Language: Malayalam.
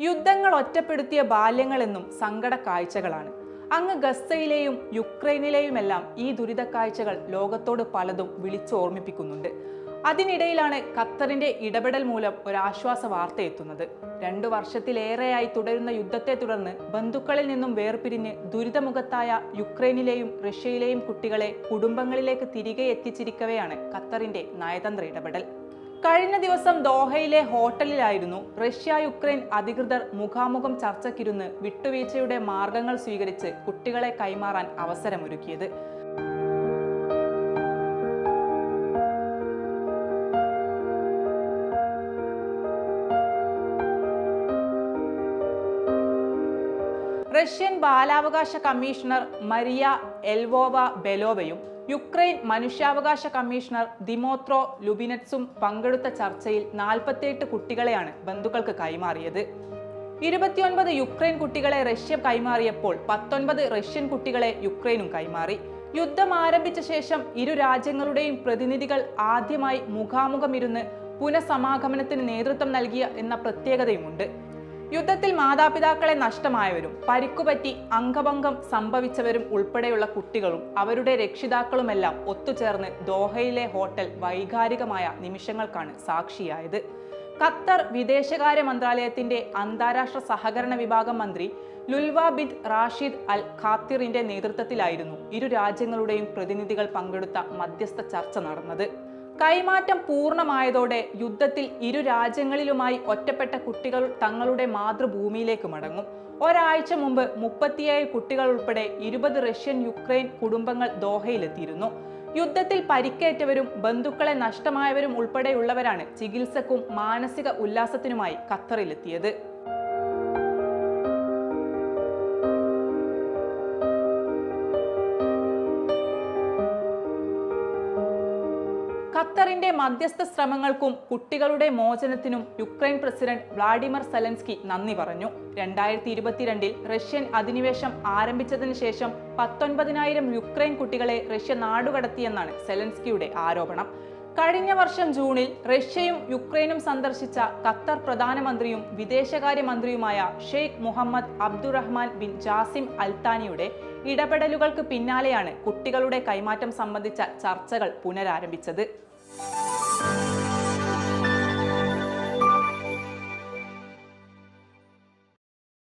യുദ്ധങ്ങൾ ഒറ്റപ്പെടുത്തിയ ബാല്യങ്ങളെന്നും സങ്കട കാഴ്ചകളാണ്. അങ്ങ് ഗസയിലെയും യുക്രൈനിലെയുമെല്ലാം ഈ ദുരിത കാഴ്ചകൾ ലോകത്തോട് പലതും വിളിച്ചോർമ്മിപ്പിക്കുന്നുണ്ട്. അതിനിടയിലാണ് ഖത്തറിന്റെ ഇടപെടൽ മൂലം ഒരാശ്വാസ വാർത്ത എത്തുന്നത്. രണ്ടു വർഷത്തിലേറെയായി തുടരുന്ന യുദ്ധത്തെ തുടർന്ന് ബന്ധുക്കളിൽ നിന്നും വേർപിരിഞ്ഞ് ദുരിതമുഖത്തായ യുക്രൈനിലെയും റഷ്യയിലെയും കുട്ടികളെ കുടുംബങ്ങളിലേക്ക് തിരികെ എത്തിച്ചിരിക്കവെയാണ് ഖത്തറിന്റെ നയതന്ത്ര ഇടപെടൽ. കഴിഞ്ഞ ദിവസം ദോഹയിലെ ഹോട്ടലിലായിരുന്നു റഷ്യ യുക്രൈൻ അധികൃതർ മുഖാമുഖം ചർച്ചയ്ക്കിരുന്ന് വിട്ടുവീഴ്ചയുടെ മാർഗങ്ങൾ സ്വീകരിച്ച് കുട്ടികളെ കൈമാറാൻ അവസരമൊരുക്കിയത്. റഷ്യൻ ബാലാവകാശ കമ്മീഷണർ മരിയ എൽവോവ ബെലോവയും യുക്രൈൻ മനുഷ്യാവകാശ കമ്മീഷണർ ദിമോത്രോ ലുബിനറ്റ്സും പങ്കെടുത്ത ചർച്ചയിൽ നാൽപ്പത്തിയെട്ട് കുട്ടികളെയാണ് ബന്ധുക്കൾക്ക് കൈമാറിയത്. ഇരുപത്തിയൊൻപത് യുക്രൈൻ കുട്ടികളെ റഷ്യ കൈമാറിയപ്പോൾ പത്തൊൻപത് റഷ്യൻ കുട്ടികളെ യുക്രൈനും കൈമാറി. യുദ്ധം ആരംഭിച്ച ശേഷം ഇരു രാജ്യങ്ങളുടെയും പ്രതിനിധികൾ ആദ്യമായി മുഖാമുഖമിരുന്ന് പുനഃസമാഗമനത്തിന് നേതൃത്വം നൽകിയ എന്ന പ്രത്യേകതയുമുണ്ട്. യുദ്ധത്തിൽ മാതാപിതാക്കളെ നഷ്ടമായവരും പരിക്കുപറ്റി അംഗഭംഗം സംഭവിച്ചവരും ഉൾപ്പെടെയുള്ള കുട്ടികളും അവരുടെ രക്ഷിതാക്കളുമെല്ലാം ഒത്തുചേർന്ന് ദോഹയിലെ ഹോട്ടൽ വൈകാരികമായ നിമിഷങ്ങൾക്കാണ് സാക്ഷിയായത്. ഖത്തർ വിദേശകാര്യ മന്ത്രാലയത്തിന്റെ അന്താരാഷ്ട്ര സഹകരണ വിഭാഗം മന്ത്രി ലുൽവ ബിൻ റാഷിദ് അൽ ഖാത്തിറിന്റെ നേതൃത്വത്തിലായിരുന്നു ഇരു രാജ്യങ്ങളുടെയും പ്രതിനിധികൾ പങ്കെടുത്ത മധ്യസ്ഥ ചർച്ച നടന്നത്. കൈമാറ്റം പൂർണമായതോടെ യുദ്ധത്തിൽ ഇരു രാജ്യങ്ങളിലുമായി ഒറ്റപ്പെട്ട കുട്ടികൾ തങ്ങളുടെ മാതൃഭൂമിയിലേക്ക് മടങ്ങും. ഒരാഴ്ച മുമ്പ് മുപ്പത്തിയേഴ് കുട്ടികൾ ഉൾപ്പെടെ ഇരുപത് റഷ്യൻ യുക്രൈൻ കുടുംബങ്ങൾ ദോഹയിലെത്തിയിരുന്നു. യുദ്ധത്തിൽ പരിക്കേറ്റവരും ബന്ധുക്കളെ നഷ്ടമായവരും ഉൾപ്പെടെയുള്ളവരാണ് ചികിത്സക്കും മാനസിക ഉല്ലാസത്തിനുമായി ഖത്തറിലെത്തിയത്. ഖത്തറിന്റെ മധ്യസ്ഥ ശ്രമങ്ങൾക്കും കുട്ടികളുടെ മോചനത്തിനും യുക്രൈൻ പ്രസിഡന്റ് വ്ളാഡിമിർ സെലൻസ്കി നന്ദി പറഞ്ഞു. രണ്ടായിരത്തി ഇരുപത്തിരണ്ടിൽ റഷ്യൻ അധിനിവേശം ആരംഭിച്ചതിന് ശേഷം പത്തൊൻപതിനായിരം യുക്രൈൻ കുട്ടികളെ റഷ്യ നാടുകടത്തിയെന്നാണ് സെലൻസ്കിയുടെ ആരോപണം. കഴിഞ്ഞ വർഷം ജൂണിൽ റഷ്യയും യുക്രൈനും സന്ദർശിച്ച ഖത്തർ പ്രധാനമന്ത്രിയും വിദേശകാര്യമന്ത്രിയുമായ Sheikh Mohammed Abdulrahman bin Jassim അൽത്താനിയുടെ ഇടപെടലുകൾക്ക് പിന്നാലെയാണ് കുട്ടികളുടെ കൈമാറ്റം സംബന്ധിച്ച ചർച്ചകൾ പുനരാരംഭിച്ചത്. you